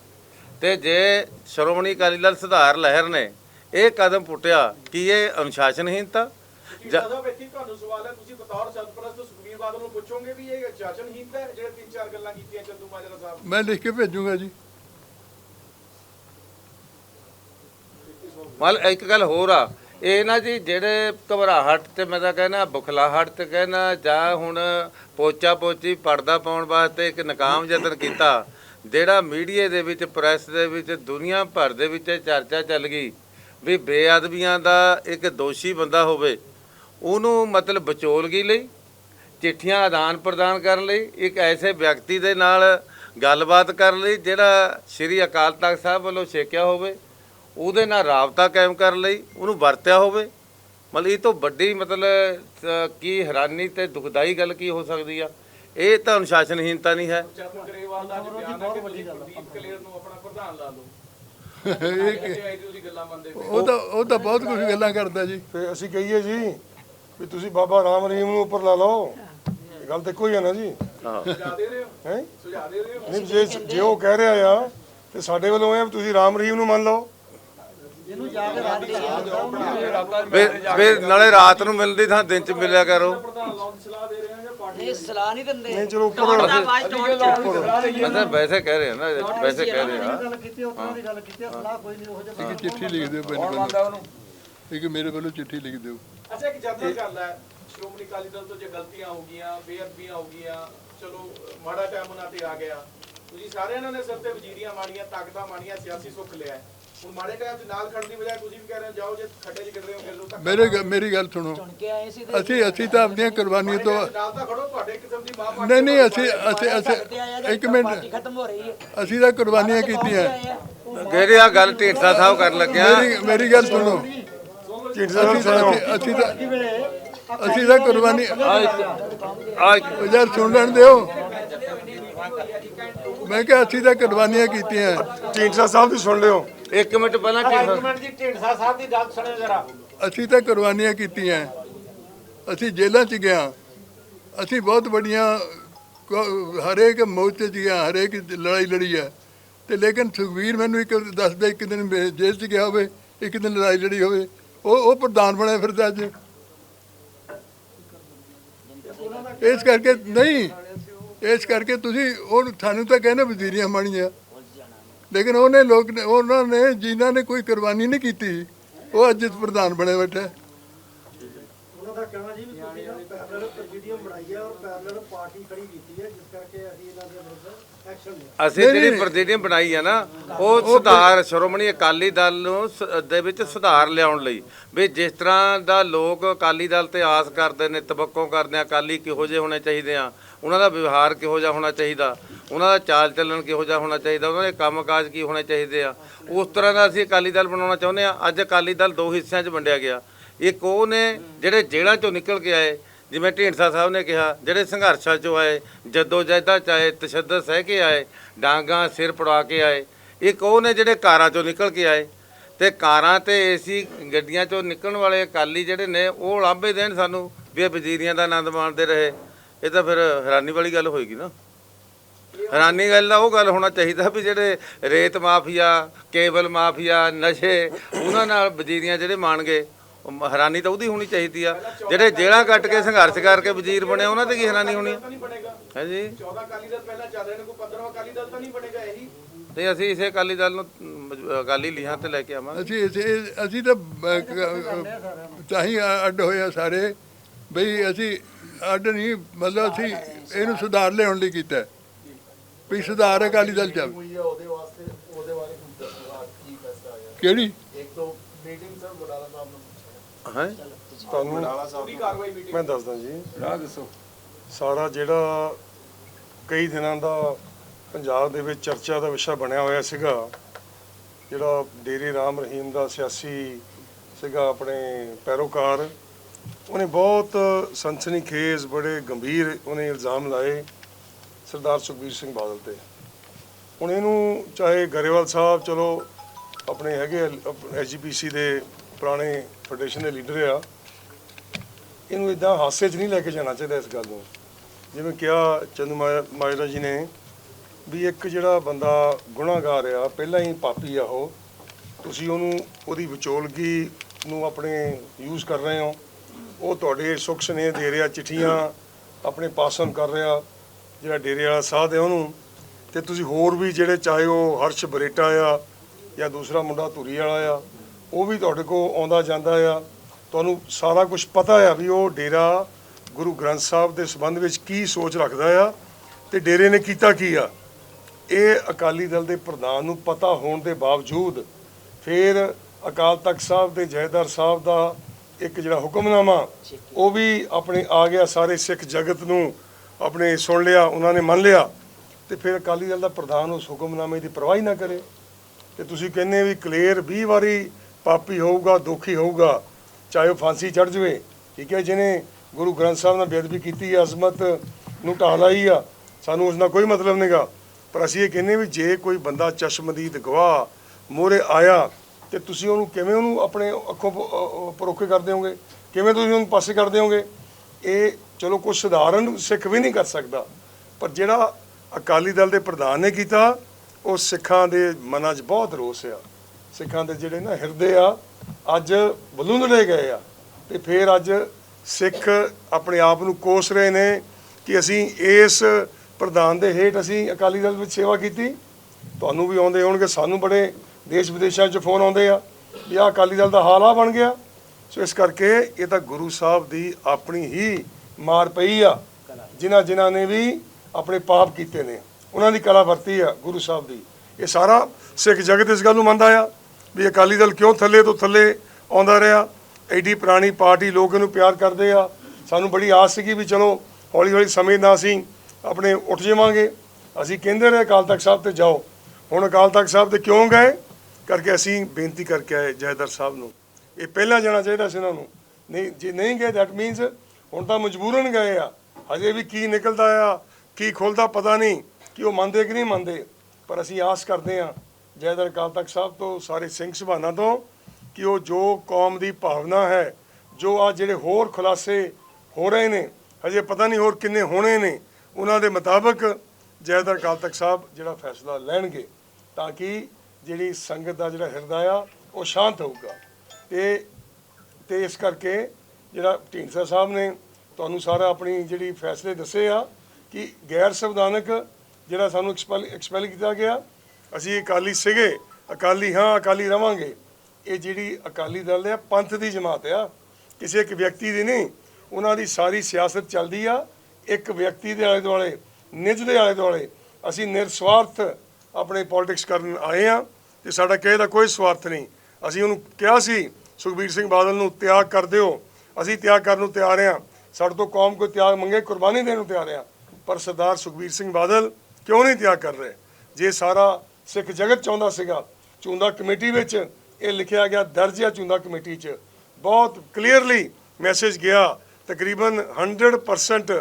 ਤੇ ਜੇ ਸ਼੍ਰੋਮਣੀ ਅਕਾਲੀ ਦਲ ਸੁਧਾਰ ਲਹਿਰ ਨੇ ਇਹ ਕਦਮ ਪੁੱਟਿਆ ਕਿ ਇਹ ਅਨੁਸ਼ਾਸਨਹੀਨਤਾ ਜਦੋਂ ਵੇਖੀ ਤੁਹਾਨੂੰ ਸਵਾਲ ਹੈ ਤੁਸੀਂ ਬਤੌਰ ਸਰਪ੍ਰਸਤ ਸੁਖਬੀਰ ਬਾਦਲ ਨੂੰ ਪੁੱਛੋਗੇ ਵੀ ਇਹ ਚਾਚਨਹੀਨਤਾ ਹੈ ਜਿਹੜੇ ਤਿੰਨ ਚਾਰ ਗੱਲਾਂ ਕੀਤੀਆਂ ਚੰਦੂ ਮਾਜਰਾ ਸਾਹਿਬ? ਮੈਂ ਲਿਖ ਕੇ ਭੇਜੂਗਾ ਜੀ। ਮਲ ਇੱਕ ਗੱਲ ਹੋਰ ਆ ਇਹ ਨਾ ਜੀ ਜਿਹੜੇ ਘਬਰਾਹਟ ਤੇ ਮੈਂ ਤਾਂ ਕਹਿੰਦਾ ਬੁਖਲਾਹਟ ਤੇ ਕਹਿੰਦਾ ਜਾਂ ਹੁਣ ਪੋਚਾ ਪੋਚੀ ਪਰਦਾ ਪਾਉਣ ਵਾਸਤੇ ਇੱਕ ਨਕਾਮ ਯਤਨ ਕੀਤਾ ਜਿਹੜਾ ਮੀਡੀਆ ਦੇ ਵਿੱਚ ਪ੍ਰੈਸ ਦੇ ਵਿੱਚ ਦੁਨੀਆ ਭਰ ਦੇ ਵਿੱਚ ਇਹ ਚਰਚਾ ਚੱਲ ਗਈ ਵੀ ਬੇਅਦਬੀਆਂ ਦਾ ਇੱਕ ਦੋਸ਼ੀ ਬੰਦਾ ਹੋਵੇ। ਉਹਨੂੰ ਮਤਲਬ ਵਿਚੋਲਗੀ ਲਈ ਚਿੱਠੀਆਂ ਆਦਾਨ ਪ੍ਰਦਾਨ ਕਰਨ ਲਈ ਇੱਕ ਐਸੇ ਵਿਅਕਤੀ ਦੇ ਨਾਲ ਗੱਲਬਾਤ ਕਰਨ ਲਈ ਜਿਹੜਾ ਸ੍ਰੀ ਅਕਾਲ ਤਖਤ ਸਾਹਿਬ ਵੱਲੋਂ ਛੇਕਿਆ ਹੋਵੇ ਉਹਦੇ ਨਾਲ ਰਾਬਤਾ ਕਾਇਮ ਕਰਨ ਲਈ ਉਹਨੂੰ ਵਰਤਿਆ ਹੋਵੇ। ਮਤਲਬ ਇਹ ਤੋਂ ਵੱਡੀ ਮਤਲਬ ਕੀ ਹੈਰਾਨੀ ਤੇ ਦੁਖਦਾਈ ਗੱਲ ਕੀ ਹੋ ਸਕਦੀ ਆ? ਇਹ ਤਾਂ ਅਨੁਸ਼ਾਸਨਹੀਨਤਾ ਨਹੀਂ ਹੈ। ਉਹ ਤਾਂ ਉਹ ਤਾਂ ਬਹੁਤ ਕੁਝ ਗੱਲਾਂ ਕਰਦਾ ਜੀ। ਤੇ ਅਸੀਂ ਕਹੀਏ ਜੀ ਵੀ ਤੁਸੀਂ ਬਾਬਾ ਰਾਮ ਰਹੀਮ ਨੂੰ ਉੱਪਰ ਲਾ ਲਓ। ਇਹ ਗੱਲ ਤੇ ਕੋਈ ਹੈ ਨਾ ਜੀ। ਸੁਝਾਅ ਦੇ ਰਹੇ ਹੋ। ਹੈ? ਸੁਝਾਅ ਦੇ ਰਹੇ ਹੋ ਨਹੀਂ ਜੇ ਜੇ ਉਹ ਕਹਿ ਰਿਹਾ ਆ ਤੇ ਸਾਡੇ ਵੱਲੋਂ ਇਹ ਤੁਸੀਂ ਰਾਮ ਰਹੀਮ ਨੂੰ ਮੰਨ ਲਓ। ਜਿਹਨੂੰ ਜਾ ਕੇ ਰਾਤ ਦੀ ਫਿਰ ਫਿਰ ਨਾਲੇ ਰਾਤ ਨੂੰ ਮਿਲਦੀ ਥਾਂ ਦਿਨ ਚ ਮਿਲਿਆ ਕਰੋ। ਦੀ ਸਲਾਹ ਦੇ ਰਹੇ ਹੋ ਜਾਂ ਪਾਰਟੀ ਇਹ ਸਲਾਹ ਨਹੀਂ ਦਿੰਦੇ ਨਹੀਂ ਚਲੋ ਉੱਪਰ ਮਤਲਬ ਵੈਸੇ ਕਹਿ ਰਹੇ ਆ ਨਾ ਵੈਸੇ ਕਹਿ ਰਹੇ ਆ। ਗੱਲ ਕੀਤੀ ਉਹ ਤਰ੍ਹਾਂ ਦੀ ਗੱਲ ਕੀਤੀ ਸਲਾਹ ਕੋਈ ਨਹੀਂ ਉਹ ਜਿਹਾ ਚਿੱਠੀ ਲਿਖ ਦਿਓ ਮੈਨੂੰ ਇੱਕ ਮੇਰੇ ਵੱਲੋਂ ਚਿੱਠੀ ਲਿਖ ਦਿਓ। ਅੱਛਾ ਇੱਕ ਜਨਰਲ ਗੱਲ ਹੈ ਸ਼੍ਰੋਮਣੀ ਅਕਾਲੀ ਦਲ ਤੋਂ ਜੇ ਗਲਤੀਆਂ ਹੋ ਗਈਆਂ ਬੇਅਦਬੀਆਂ ਹੋ ਗਈਆਂ ਚਲੋ ਮਾੜਾ ਟਾਈਮ ਉਹਨਾਂ ਤੇ ਆ ਗਿਆ। ਤੁਸੀਂ ਸਾਰੇ ਇਹਨਾਂ ਨੇ ਸਿਰ ਤੇ ਵਜ਼ੀਰੀਆਂ ਮਾਰੀਆਂ ਤਾਕਤਾਂ ਮਾਰੀਆਂ ਸਿਆਸੀ ਸੁੱਖ ਲਿਆ। ਹੈ। ਹੁਣ ਮਾੜੇ ਟਾਈਮ 'ਚ ਨਾਲ ਖੜਨ ਦੀ ਬਜਾਏ ਤੁਸੀਂ ਵੀ ਕਹਿ ਰਹੇ ਹੋ ਜਾਓ ਜੇ ਖੱਡੇ 'ਚ ਗਿਰ ਰਹੇ ਹੋ ਗਿਰ ਲਓ ਤਾਂ ਮੇਰੇ ਗ- ਮੇਰੀ ਗੱਲ ਸੁਣੋ। ਚੁਣ ਕੇ ਆਏ ਸੀ ਤੇ ਅਸੀਂ ਅਸੀਂ ਤਾਂ ਆਪਣੀਆਂ ਕੁਰਬਾਨੀਆਂ ਤੋਂ ਨਾਲ ਤਾਂ ਖੜੋ ਤੁਹਾਡੇ ਕਿਸਮ ਦੀ ਮਾਂ ਨਹੀਂ ਨਹੀਂ ਅਸੀਂ ਅਸੀਂ ਤੇ ਅਸੀਂ ਇੱਕ ਮਿੰਟ। ਖਤਮ ਹੋ ਰਹੀ ਹੈ। ਅਸੀਂ ਤਾਂ ਕੁਰਬਾਨੀਆਂ ਕੀਤੀਆਂ। ਜਿਹੜੀ ਆ। ਗੱਲ ਢੀਂਡਸਾ ਸਾਹਿਬ ਕਰਨ ਲੱਗਿਆ। ਮੇਰੀ ਮੇਰੀ ਗੱਲ ਸੁਣੋ। ਸਾਹਿਬ ਅਸੀਂ ਤਾਂ ਅਸੀਂ ਤਾਂ ਕੁਰਬਾਨੀ ਯਾਰ ਸੁਣ ਲੈਣ ਦਿਓ। ਮੈਂ ਕਿਹਾ ਅਸੀਂ ਤਾਂ ਕੁਰਬਾਨੀਆਂ ਕੀਤੀਆਂ। ਢੀਂਡਸਾ ਸਾਹਿਬ ਦੀ ਸੁਣ ਲਿਓ। ਇੱਕ ਮਿੰਟ ਪਹਿਲਾਂ ਢੀਂਡਸਾ ਮਿੰਟ ਜੀ ਢੀਂਡਸਾ ਸਾਹਿਬ ਦੀ ਗੱਲ ਸੁਣਿਓ ਜਰਾ। ਅਸੀਂ ਤਾਂ ਕੁਰਬਾਨੀਆਂ ਕੀਤੀਆਂ। ਅਸੀਂ ਜੇਲ੍ਹਾਂ 'ਚ ਗਿਆ। ਅਸੀਂ ਬਹੁਤ ਵੱਡੀਆਂ ਕ- ਹਰੇਕ ਮੋਰਚੇ 'ਚ ਗਿਆ ਹਰੇਕ ਲੜਾਈ ਲੜੀ ਹੈ ਤੇ ਲੇਕਿਨ ਸੁਖਵੀਰ ਮੈਨੂੰ ਇੱਕ ਦੱਸਦਾ ਇੱਕ ਦਿਨ ਜੇਲ੍ਹ 'ਚ ਗਿਆ ਹੋਵੇ ਇੱਕ ਦਿਨ ਲੜਾਈ ਲੜੀ ਹੋਵੇ। ਉਹ ਉਹ ਪ੍ਰਧਾਨ ਬਣਿਆ ਫਿਰਦਾ ਅੱਜ। ਇਸ ਕਰਕੇ ਨਹੀਂ, ਇਸ ਕਰਕੇ ਤੁਸੀਂ ਉਹ ਸਾਨੂੰ ਤਾਂ ਕਹਿੰਦੇ ਵਜ਼ੀਰੀਆਂ ਮਾਣੀਆਂ ਲੇਕਿਨ ਉਹਨੇ ਲੋਕ ਨੇ, ਉਹਨਾਂ ਨੇ, ਜਿਨ੍ਹਾਂ ਨੇ ਕੋਈ ਕੁਰਬਾਨੀ ਨਹੀਂ ਕੀਤੀ, ਉਹ ਅੱਜ ਪ੍ਰਧਾਨ ਬਣੇ ਬੈਠਾ ਉਹਨਾਂ ਦਾ ਕਹਿਣਾ ਜੀ ਵੀ ਤੁਸੀਂ ਪੈਰਲਲ ਪ੍ਰੈਜ਼ੀਡੀਅਮ ਬਣਾਈ ਹੈ ਔਰ ਪੈਰਲਲ ਪਾਰਟੀ ਖੜੀ ਕੀਤੀ ਹੈ, ਜਿਸ ਕਰਕੇ ਅਸੀਂ ਇਹਨਾਂ ਦੇ ਵਿਰੁੱਧ ਅਸੀਂ ਜਿਹੜੀ ਪ੍ਰਧੀਨੀਅਮ ਬਣਾਈ ਆ ਨਾ ਉਹ ਸੁਧਾਰ ਸ਼੍ਰੋਮਣੀ ਅਕਾਲੀ ਦਲ ਨੂੰ ਸ- ਦੇ ਵਿੱਚ ਸੁਧਾਰ ਲਿਆਉਣ ਲਈ। ਵੀ ਜਿਸ ਤਰ੍ਹਾਂ ਦਾ ਲੋਕ ਅਕਾਲੀ ਦਲ ਤੇ ਆਸ ਕਰਦੇ ਨੇ ਤਵੱਕੋ ਕਰਦੇ ਆ ਅਕਾਲੀ ਕਿਹੋ ਜਿਹੇ ਹੋਣੇ ਚਾਹੀਦੇ ਆ? ਉਹਨਾਂ ਦਾ ਵਿਵਹਾਰ ਕਿਹੋ ਜਿਹਾ ਹੋਣਾ ਚਾਹੀਦਾ? ਉਹਨਾਂ ਦਾ ਚਾਲ ਚੱਲਣ ਕਿਹੋ ਜਿਹਾ ਹੋਣਾ ਚਾਹੀਦਾ? ਉਹਨਾਂ ਦੇ ਕੰਮਕਾਜ ਕੀ ਹੋਣੇ ਚਾਹੀਦੇ ਆ? ਉਸ ਤਰ੍ਹਾਂ ਦਾ ਅਸੀਂ ਅਕਾਲੀ ਦਲ ਬਣਾਉਣਾ ਚਾਹੁੰਦੇ ਆ। ਅੱਜ ਅਕਾਲੀ ਦਲ ਦੋ ਹਿੱਸਿਆਂ 'ਚ ਵੰਡਿਆ ਗਿਆ। ਇੱਕ ਉਹ ਨੇ ਜਿਹੜੇ ਜੇਲ੍ਹਾਂ 'ਚੋਂ ਨਿਕਲ ਕੇ ਆਏ ਜਿਵੇਂ ਢੀਂਡਸਾ ਸਾਹਿਬ ਨੇ ਕਿਹਾ, ਜਿਹੜੇ ਸੰਘਰਸ਼ਾਂ 'ਚੋਂ ਆਏ ਜੱਦੋ ਜਹਿਦਾ 'ਚ ਆਏ, ਤਸ਼ੱਦਦ ਸਹਿ ਕੇ ਆਏ, ਡਾਂਗਾ ਸਿਰ ਪੜਾ ਕੇ ਆਏ, ਇੱਕ ਉਹ ਨੇ ਜਿਹੜੇ ਕਾਰਾਂ ਚੋਂ ਨਿਕਲ ਕੇ ਆਏ, ਤੇ ਕਾਰਾਂ ਤੇ ਏਸੀ ਗੱਡੀਆਂ 'ਚੋਂ ਨਿਕਲਣ ਵਾਲੇ ਅਕਾਲੀ ਜਿਹੜੇ ਨੇ, ਉਹ ਲਾਂਭੇ ਦੇਣ ਸਾਨੂੰ, ਵੀ ਇਹ ਵਜ਼ੀਰੀਆਂ ਦਾ ਆਨੰਦ ਮਾਣਦੇ ਰਹੇ। ਇਹ ਤਾਂ ਫਿਰ ਹੈਰਾਨੀ ਵਾਲੀ ਗੱਲ ਹੋਏਗੀ ਨਾ। ਹੈਰਾਨੀ ਗੱਲ ਦਾ ਉਹ ਗੱਲ ਹੋਣਾ ਚਾਹੀਦਾ ਵੀ ਜਿਹੜੇ ਰੇਤ ਮਾਫੀਆ, ਕੇਬਲ ਮਾਫੀਆ, ਨਸ਼ੇ, ਉਹਨਾਂ ਨਾਲ ਵਜ਼ੀਰੀਆਂ ਜਿਹੜੇ ਮਾਣਗੇ ਹੈਰਾਨੀ ਤਾਂ ਉਹਦੀ ਹੋਣੀ ਚਾਹੀਦੀ ਆ। ਜਿਹੜੇ ਜੇਲ੍ਹਾਂ ਕੱਟ ਕੇ ਸੰਘਰਸ਼ ਕਰਕੇ ਵਜ਼ੀਰ ਬਣੇ ਉਹਨਾਂ ਤੇ ਕੀ ਹੈਰਾਨੀ ਹੋਣੀ ਹੈ ਜੀ? 14 ਅਕਾਲੀ ਦਲ ਪਹਿਲਾਂ ਚੱਲ ਰਹੇ ਨੇ ਕੋਈ 15ਵਾਂ ਅਕਾਲੀ ਦਲ ਤਾਂ ਨਹੀਂ ਬਣੇਗਾ ਇਹੀ ਤੇ ਅਸੀਂ ਇਸੇ ਅਕਾਲੀ ਦਲ ਨੂੰ ਅਕਾਲੀ ਲੀਹਾਂ ਤੇ ਲੈ ਕੇ ਆਵਾਂਗੇ। ਅਸੀਂ ਅਸੀਂ ਅਸੀਂ ਤਾਂ ਹੀ ਅੱਡ ਹੋਏ ਆ ਸਾਰੇ। ਬਈ ਅਸੀਂ ਅੱਡ ਨਹੀਂ ਮਤਲਬ ਅਸੀਂ ਇਹਨੂੰ ਸੁਧਾਰ ਲਿਆਉਣ ਲਈ ਕੀਤਾ ਹੈ। ਵੀ ਸੁਧਾਰ ਅਕਾਲੀ ਦਲ ਚੱਲ ਹੋਈ ਹੈ ਉਹਦੇ ਵਾਸਤੇ ਉਹਦੇ ਬਾਰੇ ਕੁਝ ਦੱਸੋ ਆ ਕੀ ਫੈਸਲਾ ਆਇਆ ਕਿਹੜੀ ਇੱਕ ਤੋਂ ਮੀਟਿੰਗ ਸਰ ਬਡਾਲਾ ਸਾਹਿਬ ਨੂੰ ਹੈ? ਤੁਹਾਨੂੰ ਮੈਂ ਦੱਸਦਾ ਜੀ। ਸਾਰਾ ਜਿਹੜਾ ਕਈ ਦਿਨਾਂ ਦਾ ਪੰਜਾਬ ਦੇ ਵਿੱਚ ਚਰਚਾ ਦਾ ਵਿਸ਼ਾ ਬਣਿਆ ਹੋਇਆ ਸੀਗਾ ਜਿਹੜਾ ਡੇਰੇ ਰਾਮ ਰਹੀਮ ਦਾ ਸਿਆਸੀ ਸੀਗਾ ਆਪਣੇ ਪੈਰੋਕਾਰ ਉਹਨੇ ਬਹੁਤ ਸਨਸਨੀਖੇਜ਼ ਬੜੇ ਗੰਭੀਰ ਉਹਨੇ ਇਲਜ਼ਾਮ ਲਾਏ ਸਰਦਾਰ ਸੁਖਬੀਰ ਸਿੰਘ ਬਾਦਲ ਤੇ। ਹੁਣ ਇਹਨੂੰ ਚਾਹੇ ਗਰੇਵਾਲ ਸਾਹਿਬ ਚਲੋ ਆਪਣੇ ਹੈਗੇ ਐਜੀਪੀਸੀ ਦੇ ਪੁਰਾਣੇ ਫੈਡਰੇਸ਼ਨ ਦੇ ਲੀਡਰ ਆ। ਇਹਨੂੰ ਇਦਾਂ ਹਾਸੇ 'ਚ ਨਹੀਂ ਲੈ ਕੇ ਜਾਣਾ ਚਾਹੀਦਾ ਇਸ ਗੱਲ ਨੂੰ। ਜਿਵੇਂ ਕਿਹਾ ਚੰਦੂ ਮਾਇਆ- ਮਾਜਰਾ ਜੀ ਨੇ ਵੀ ਇੱਕ ਜਿਹੜਾ ਬੰਦਾ ਗੁਨਾਹਗਾਰ ਆ, ਪਹਿਲਾਂ ਹੀ ਪਾਪੀ ਆ ਉਹ, ਤੁਸੀਂ ਉਹਨੂੰ ਉਹਦੀ ਵਿਚੋਲਗੀ ਨੂੰ ਆਪਣੇ ਯੂਜ਼ ਕਰ ਰਹੇ ਹੋ। ਉਹ ਤੁਹਾਡੇ ਸੁੱਖ ਸੁਨੇਹ ਦੇ ਰਿਹਾ, ਚਿੱਠੀਆਂ ਆਪਣੇ ਪਾਸਨ ਕਰ ਰਿਹਾ, ਜਿਹੜਾ ਡੇਰੇ ਵਾਲਾ ਸਾਧ ਹੈ ਉਹਨੂੰ। ਤੇ ਤੁਸੀਂ ਹੋਰ ਵੀ ਜਿਹੜੇ ਚਾਹੇ ਉਹ ਹਰਸ਼ ਬਰੇਟਾ ਆ ਜਾਂ ਦੂਸਰਾ ਮੁੰਡਾ ਧੂਰੀ ਵਾਲਾ ਆ ਉਹ ਵੀ ਤੁਹਾਡੇ ਕੋਲ ਆਉਂਦਾ ਜਾਂਦਾ ਆ। ਤੁਹਾਨੂੰ ਸਾਰਾ ਕੁਝ ਪਤਾ ਆ ਵੀ ਉਹ ਡੇਰਾ ਗੁਰੂ ਗ੍ਰੰਥ ਸਾਹਿਬ ਦੇ ਸੰਬੰਧ ਵਿੱਚ ਕੀ ਸੋਚ ਰੱਖਦਾ ਆ ਤੇ ਡੇਰੇ ਨੇ ਕੀਤਾ ਕੀ ਆ। ਇਹ ਅਕਾਲੀ ਦਲ ਦੇ ਪ੍ਰਧਾਨ ਨੂੰ ਪਤਾ ਹੋਣ ਦੇ ਬਾਵਜੂਦ ਫਿਰ ਅਕਾਲ ਤਖਤ ਸਾਹਿਬ ਦੇ ਜੈਦਾਰ ਸਾਹਿਬ ਦਾ ਇੱਕ ਜਿਹੜਾ ਹੁਕਮਨਾਮਾ, ਉਹ ਵੀ ਆਪਣੇ ਆ ਗਿਆ ਸਾਰੇ ਸਿੱਖ ਜਗਤ ਨੂੰ ਆਪਣੇ ਸੁਣ ਲਿਆ, ਉਹਨਾਂ ਨੇ ਮੰਨ ਲਿਆ ਤੇ ਫਿਰ ਅਕਾਲੀ ਦਲ ਦਾ ਪ੍ਰਧਾਨ ਉਸ ਹੁਕਮਨਾਮੇ ਦੀ ਪਰਵਾਹ ਹੀ ਨਾ ਕਰੇ। ਤੇ ਤੁਸੀਂ ਕਹਿੰਦੇ ਵੀ ਕਲੀਅਰ 20 ਵਾਰੀ ਪਾਪੀ ਹੋਊਗਾ, ਦੁਖੀ ਹੋਊਗਾ, ਚਾਹੇ ਉਹ ਫਾਂਸੀ ਚੜ ਜਵੇ। ਠੀਕ ਹੈ, ਜਿਹਨੇ ਗੁਰੂ ਗ੍ਰੰਥ ਸਾਹਿਬ ਨਾਲ ਬੇਅਦਬੀ ਕੀਤੀ ਹੈ ਅਜ਼ਮਤ ਨੂੰ ਢਾਹ ਲਾਈ ਆ, ਸਾਨੂੰ ਉਸ ਨਾਲ ਕੋਈ ਮਤਲਬ ਨਹੀਂਗਾ ਪਰ ਅਸੀਂ ਇਹ ਕਹਿੰਦੇ ਵੀ ਜੇ ਕੋਈ ਬੰਦਾ ਚਸ਼ਮਦੀਦ ਗਵਾਹ ਮੋਰੇ ਆਇਆ, ਤੇ ਤੁਸੀਂ ਉਹਨੂੰ ਕਿਵੇਂ ਉਹਨੂੰ ਆਪਣੇ ਅੱਖੋਂ ਪਰੋਖੇ ਕਰ ਦਿਓਗੇ? ਕਿਵੇਂ ਤੁਸੀਂ ਉਹਨੂੰ ਪਾਸੇ ਕਰ ਦਿਓਗੇ? ਇਹ ਚਲੋ ਕੋਈ ਸਧਾਰਨ ਸਿੱਖ ਵੀ ਨਹੀਂ ਕਰ ਸਕਦਾ। ਪਰ ਜਿਹੜਾ ਅਕਾਲੀ ਦਲ ਦੇ ਪ੍ਰਧਾਨ ਨੇ ਕੀਤਾ, ਉਹ ਸਿੱਖਾਂ ਦੇ ਮਨਾਂ 'ਚ ਬਹੁਤ ਰੋਸ ਆ। ਸਿੱਖਾਂ ਦੇ ਜਿਹੜੇ ਨਾ ਹਿਰਦੇ ਆ, ਅੱਜ ਬਲੂੰਦੜੇ ਗਏ ਆ। ਤੇ ਫਿਰ ਅੱਜ ਸਿੱਖ ਆਪਣੇ ਆਪ ਨੂੰ ਕੋਸ ਰਹੇ ਨੇ ਕਿ ਅਸੀਂ ਇਸ ਪ੍ਰਧਾਨ ਦੇ ਹੇਠ ਅਸੀਂ ਅਕਾਲੀ ਦਲ ਵਿੱਚ ਸੇਵਾ ਕੀਤੀ। ਤੁਹਾਨੂੰ ਵੀ ਆਉਂਦੇ ਹੋਣਗੇ, ਸਾਨੂੰ ਬੜੇ ਦੇਸ਼ ਵਿਦੇਸ਼ਾਂ 'ਚ ਫੋਨ ਆਉਂਦੇ ਆ ਵੀ ਆਹ ਅਕਾਲੀ ਦਲ ਦਾ ਹਾਲ ਆ ਬਣ ਗਿਆ। ਸੋ ਇਸ ਕਰਕੇ ਇਹ ਤਾਂ ਗੁਰੂ ਸਾਹਿਬ ਦੀ ਆਪਣੀ ਹੀ ਮਾਰ ਪਈ ਆ, ਜਿਨ੍ਹਾਂ ਜਿਨ੍ਹਾਂ ਨੇ ਵੀ ਆਪਣੇ ਪਾਪ ਕੀਤੇ ਨੇ। ਉਹਨਾਂ ਦੀ ਕਲਾ ਵਰਤੀ ਆ ਗੁਰੂ ਸਾਹਿਬ ਦੀ। ਇਹ ਸਾਰਾ ਸਿੱਖ ਜਗਤ ਇਸ ਗੱਲ ਨੂੰ ਮੰਨਦਾ ਆ। ਵੀ ਅਕਾਲੀ ਦਲ ਕਿਉਂ ਥੱਲੇ ਤੋਂ ਥੱਲੇ ਆਉਂਦਾ ਰਿਹਾ? ਐਡੀ ਪੁਰਾਣੀ ਪਾਰਟੀ ਲੋਕ ਇਹਨੂੰ ਪਿਆਰ ਕਰਦੇ ਆ। ਸਾਨੂੰ ਬੜੀ ਆਸ ਸੀਗੀ ਵੀ ਚਲੋ ਹੌਲੀ ਹੌਲੀ ਸਮੇਂ ਨਾਲ ਅਸੀਂ ਆਪਣੇ ਉੱਠ ਜਾਵਾਂਗੇ। ਅਸੀਂ ਕਹਿੰਦੇ ਰਹੇ ਅਕਾਲ ਤਖਤ ਸਾਹਿਬ ਤੇ ਜਾਓ। ਹੁਣ ਅਕਾਲ ਤਖਤ ਸਾਹਿਬ ਤੇ ਕਿਉਂ ਗਏ? ਕਰਕੇ ਅਸੀਂ ਬੇਨਤੀ ਕਰਕੇ ਆਏ ਜੈਦਰ ਸਾਹਿਬ ਨੂੰ। ਇਹ ਪਹਿਲਾਂ ਜਾਣਾ ਚਾਹੀਦਾ ਸੀ ਇਹਨਾਂ ਨੂੰ। ਨਹੀਂ, ਜੇ ਨਹੀਂ ਗਏ ਦੈਟ ਮੀਨਸ ਹੁਣ ਤਾਂ ਮਜਬੂਰਨ ਗਏ ਆ। ਹਜੇ ਵੀ ਕੀ ਨਿਕਲਦਾ ਆ, ਕੀ ਖੁੱਲਦਾ ਪਤਾ ਨਹੀਂ, ਕਿ ਉਹ ਮੰਨਦੇ ਕਿ ਨਹੀਂ ਮੰਨਦੇ। ਪਰ ਅਸੀਂ ਆਸ ਕਰਦੇ ਆ ਜੈਦਰ ਅਕਾਲ ਤਖਤ ਸਾਹਿਬ ਤੋਂ, ਸਾਰੇ ਸਿੰਘ ਸਭਾਨਾਂ ਤੋਂ ਕਿ ਉਹ ਜੋ ਕੌਮ ਦੀ ਭਾਵਨਾ ਹੈ, ਜੋ ਆ ਜਿਹੜੇ ਹੋਰ ਖੁਲਾਸੇ ਹੋ ਰਹੇ ਨੇ, ਹਜੇ ਪਤਾ ਨਹੀਂ ਹੋਰ ਕਿੰਨੇ ਹੋਣੇ ਨੇ, ਉਹਨਾਂ ਦੇ ਮੁਤਾਬਕ ਜੈਦਰ ਅਕਾਲ ਤਖਤ ਸਾਹਿਬ ਜਿਹੜਾ ਫੈਸਲਾ ਲੈਣਗੇ ਤਾਂ ਕਿ ਜਿਹੜੀ ਸੰਗਤ ਦਾ ਜਿਹੜਾ ਹਿਰਦਾ ਆ, ਉਹ ਸ਼ਾਂਤ ਹੋਊਗਾ। ਤੇ ਤੇ ਇਸ ਕਰਕੇ ਜਿਹੜਾ ਢੀਂਡਸਾ ਸਾਹਿਬ ਨੇ ਤੁਹਾਨੂੰ ਸਾਰਾ ਆਪਣੀ ਜਿਹੜੀ ਫੈਸਲੇ ਦੱਸੇ ਆ ਕਿ ਗੈਰ ਸੰਵਿਧਾਨਕ ਜਿਹੜਾ ਸਾਨੂੰ ਐਕਸਪੈਲ ਐਕਸਪੈਲ ਕੀਤਾ ਗਿਆ ਅਸੀਂ ਅਕਾਲੀ ਸੀਗੇ, ਅਕਾਲੀ ਹਾਂ, ਅਕਾਲੀ ਰਵਾਂਗੇ। ਇਹ ਜਿਹੜੀ ਅਕਾਲੀ ਦਲ ਹੈ ਪੰਥ ਦੀ ਜਮਾਤ ਆ। ਕਿਸੇ ਇੱਕ ਵਿਅਕਤੀ ਦੀ ਨਹੀਂ, ਉਹਨਾਂ ਦੀ ਸਾਰੀ ਸਿਆਸਤ ਚੱਲਦੀ ਆ। ਇੱਕ ਵਿਅਕਤੀ ਦੇ ਆਲੇ ਦੁਆਲੇ, ਨਿੱਜ ਦੇ ਆਲੇ ਦੁਆਲੇ ਅਸੀਂ ਨਿਰਸਵਾਰਥ ਆਪਣੇ ਪੋਲਿਟਿਕਸ ਕਰਨ ਆਏ ਆ, ਤੇ ਸਾਡਾ ਕਹੇ ਦਾ ਕੋਈ ਸਵਾਰਥ ਨਹੀਂ। ਅਸੀਂ ਉਹਨੂੰ ਕਿਹਾ ਸੀ, ਸੁਖਬੀਰ ਸਿੰਘ ਬਾਦਲ ਨੂੰ, ਤਿਆਗ ਕਰ ਦਿਓ। ਅਸੀਂ ਤਿਆਗ ਕਰਨ ਨੂੰ ਤਿਆਰ ਆ। ਸਾਡੇ ਤੋਂ ਕੌਮ ਕੋਈ ਤਿਆਗ ਮੰਗੇ, ਕੁਰਬਾਨੀ ਦੇਣ ਨੂੰ ਤਿਆਰ ਆ। ਪਰ ਸਰਦਾਰ ਸੁਖਬੀਰ ਸਿੰਘ ਬਾਦਲ ਕਿਉਂ ਨਹੀਂ ਤਿਆਗ ਕਰ ਰਹੇ? ਜੇ ਸਾਰਾ ਸਿੱਖ ਜਗਤ ਚਾਹੁੰਦਾ ਸੀਗਾ। ਚੁੰਦਾ ਕਮੇਟੀ ਵਿੱਚ ਇਹ ਲਿਖਿਆ ਗਿਆ ਦਰਜ ਆ ਚੁੰਦਾ ਕਮੇਟੀ 'ਚ। ਬਹੁਤ ਕਲੀਅਰਲੀ ਮੈਸੇਜ ਗਿਆ। ਤਕਰੀਬਨ 100%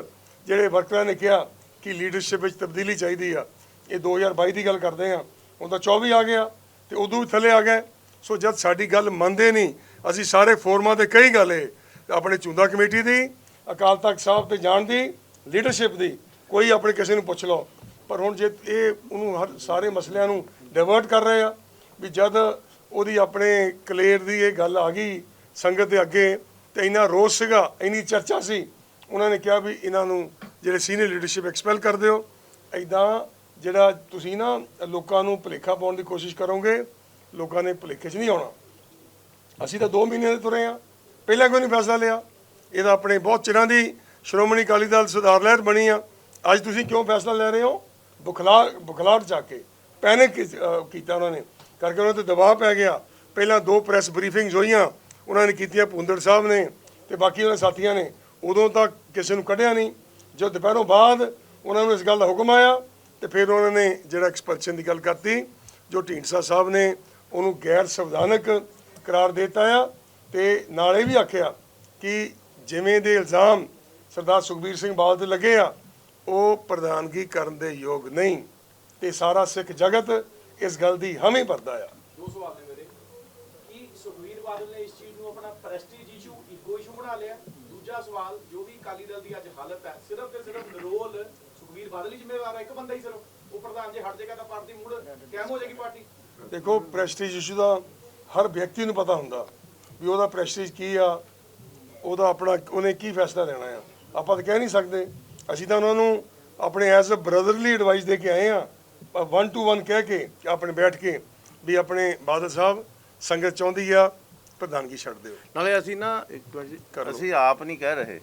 ਜਿਹੜੇ ਵਰਕਰਾਂ ਨੇ ਕਿਹਾ ਕਿ ਲੀਡਰਸ਼ਿਪ ਵਿੱਚ ਤਬਦੀਲੀ ਚਾਹੀਦੀ ਆ। ਇਹ 2022 ਦੀ ਗੱਲ ਕਰਦੇ ਆ। ਹੁਣ ਤਾਂ 24 ਆ ਗਿਆ ਤੇ ਉਦੋਂ ਵੀ ਥੱਲੇ ਆ ਗਏ ਸੋ ਜਦ ਸਾਡੀ ਗੱਲ ਮੰਨਦੇ ਨਹੀਂ, ਅਸੀਂ ਸਾਰੇ ਫੋਰਮਾਂ ਤੇ ਕਈ ਗੱਲ ਇਹ ਆਪਣੇ ਚੁੰਦਾ ਕਮੇਟੀ ਦੀ, ਅਕਾਲ ਤਖਤ ਸਾਹਿਬ ਤੇ ਜਾਣ ਦੀ ਲੀਡਰਸ਼ਿਪ ਦੀ, ਕੋਈ ਆਪਣੇ ਕਿਸੇ ਨੂੰ ਪੁੱਛ ਲਓ। ਪਰ ਹੁਣ ਜੇ ਇਹ ਉਹਨੂੰ ਹਰ ਸਾਰੇ ਮਸਲਿਆਂ ਨੂੰ ਡਾਇਵਰਟ ਕਰ ਰਹੇ ਆ, ਵੀ ਜਦ ਉਹਦੀ ਆਪਣੇ ਕਲੇਰ ਦੀ ਇਹ ਗੱਲ ਆ ਗਈ ਸੰਗਤ ਦੇ ਅੱਗੇ ਤੇ ਇੰਨਾ ਰੋਸ ਸੀਗਾ, ਇੰਨੀ ਚਰਚਾ ਸੀ, ਉਹਨਾਂ ਨੇ ਕਿਹਾ ਵੀ ਇਹਨਾਂ ਨੂੰ ਜਿਹੜੇ ਸੀਨੀਅਰ ਲੀਡਰਸ਼ਿਪ ਐਕਸਪੈਲ ਕਰ ਦਿਓ। ਐਦਾਂ ਜਿਹੜਾ ਤੁਸੀਂ ਨਾ ਲੋਕਾਂ ਨੂੰ ਭੁਲੇਖਾ ਪਾਉਣ ਦੀ ਕੋਸ਼ਿਸ਼ ਕਰੋਗੇ, ਲੋਕਾਂ ਨੇ ਭੁਲੇਖੇ 'ਚ ਨਹੀਂ ਆਉਣਾ। ਅਸੀਂ ਤਾਂ 2 ਮਹੀਨੇ ਦੇ ਤੁਰੇ ਆ, ਪਹਿਲਾਂ ਕੋਈ ਨਹੀਂ ਫੈਸਲਾ ਲਿਆ? ਇਹਦਾ ਆਪਣੇ ਬਹੁਤ ਚਿਰਾਂ ਦੀ ਸ਼੍ਰੋਮਣੀ ਅਕਾਲੀ ਦਲ ਸੁਧਾਰ ਲਹਿਰ ਬਣੀ ਆ। ਅੱਜ ਤੁਸੀਂ ਕਿਉਂ ਫੈਸਲਾ ਲੈ ਰਹੇ ਹੋ? ਬੁਖਲਾ ਬੁਖਲਾਟ ਜਾ ਕੇ ਪੈਨਿਕ ਕੀਤਾ ਉਹਨਾਂ ਨੇ। ਕਰਕੇ ਉਹਨਾਂ ਤੇ ਦਬਾਅ ਪੈ ਗਿਆ। ਪਹਿਲਾਂ ਦੋ ਪ੍ਰੈਸ ਬਰੀਫਿੰਗਸ ਹੋਈਆਂ, ਉਹਨਾਂ ਨੇ ਕੀਤੀਆਂ ਭੁੰਦੜ ਸਾਹਿਬ ਨੇ ਤੇ ਬਾਕੀ ਉਹਨਾਂ ਸਾਥੀਆਂ ਨੇ। ਉਦੋਂ ਤੱਕ ਕਿਸੇ ਨੂੰ ਕੱਢਿਆ ਨਹੀਂ। ਜੋ ਦੁਪਹਿਰੋਂ ਬਾਅਦ ਉਹਨਾਂ ਨੂੰ ਇਸ ਗੱਲ ਦਾ ਹੁਕਮ ਆਇਆ ਤੇ ਫਿਰ ਉਹਨਾਂ ਨੇ ਜਿਹੜਾ ਐਕਸਪਲਸ਼ਨ ਦੀ ਗੱਲ ਕਰਤੀ, ਜੋ ਢੀਂਡਸਾ ਸਾਹਿਬ ਨੇ ਉਹਨੂੰ ਗੈਰ ਸੰਵਿਧਾਨਕ ਕਰਾਰ ਦਿੱਤਾ ਆ ਤੇ ਨਾਲੇ ਵੀ ਆਖਿਆ ਕਿ ਜਿਵੇਂ ਦੇ ਇਲਜ਼ਾਮ ਸਰਦਾਰ ਸੁਖਬੀਰ ਸਿੰਘ ਬਾਦਲ ਤੇ ਲੱਗੇ ਆ ਉਹ ਪ੍ਰਧਾਨਗੀ ਕਰਨ ਦੇ ਯੋਗ ਨਹੀਂ। ਤੇ ਸਾਰਾ ਸਿੱਖ ਜਗਤ ਇਸ ਗੱਲ ਦੀ ਹਾਮੀ ਭਰਦਾ ਆ। ਦੋ ਸਵਾਲ ਨੇ ਮੇਰੇ। ਕੀ ਸੁਖਵੀਰ ਬਾਦਲ ਨੇ ਇਸ ਚੀਜ਼ ਨੂੰ ਆਪਣਾ ਪ੍ਰੈਸਟੀਜ ਇਸ਼ੂ ਇਗੋ ਇਸ਼ੂ ਬਣਾ ਲਿਆ? ਦੂਜਾ ਸਵਾਲ ਜੋ ਵੀ ਅਕਾਲੀ ਦਲ ਦੀ ਅੱਜ ਹਾਲਤ ਹੈ ਸਿਰਫ ਤੇ ਸਿਰਫ ਨਿਰੋਲ ਸੁਖਵੀਰ ਬਾਦਲ ਹੀ ਜ਼ਿੰਮੇਵਾਰ ਹੈ ਇੱਕ ਬੰਦਾ ਹੀ ਸਿਰਫ। ਉਹ ਪ੍ਰਧਾਨ ਜੇ ਹਟ ਜਾਏਗਾ ਤਾਂ ਪਾਰਟੀ ਮੁੜ ਕਾਇਮ ਹੋ ਜਾਏਗੀ ਪਾਰਟੀ। ਦੇਖੋ ਪ੍ਰੈਸਟੀਜ ਇਸ਼ੂ ਦਾ ਹਰ ਵਿਅਕਤੀ ਨੂੰ ਪਤਾ ਹੁੰਦਾ ਵੀ ਉਹਦਾ ਪ੍ਰੈਸਟੀਜ ਕੀ ਆ ਉਹਦਾ ਆਪਣਾ ਉਹਨੇ ਕੀ ਫੈਸਲਾ ਲੈਣਾ ਆ। ਆਪਾਂ ਤਾਂ ਕਹਿ ਨਹੀਂ ਸਕਦੇ ਅਸੀਂ ਤਾਂ ਉਹਨਾਂ ਨੂੰ ਆਪਣੇ ਐਜ਼ ਅ ਬ੍ਰਦਰਲੀ ਐਡਵਾਈਸ ਦੇ ਕੇ ਆਏ ਆ 1 ਟੂ 1 ਕਹਿ ਕੇ ਕਿ ਆਪਣੇ ਬੈਠ ਕੇ ਵੀ ਆਪਣੇ ਬਾਦਲ ਸਾਹਿਬ ਸੰਗਤ ਚਾਹੁੰਦੀ ਆ ਪ੍ਰਧਾਨਗੀ ਛੱਡ ਦਿਓ। ਨਾਲੇ ਅਸੀਂ ਨਾ ਅਸੀਂ ਆਪ ਨਹੀਂ ਕਹਿ ਰਹੇ।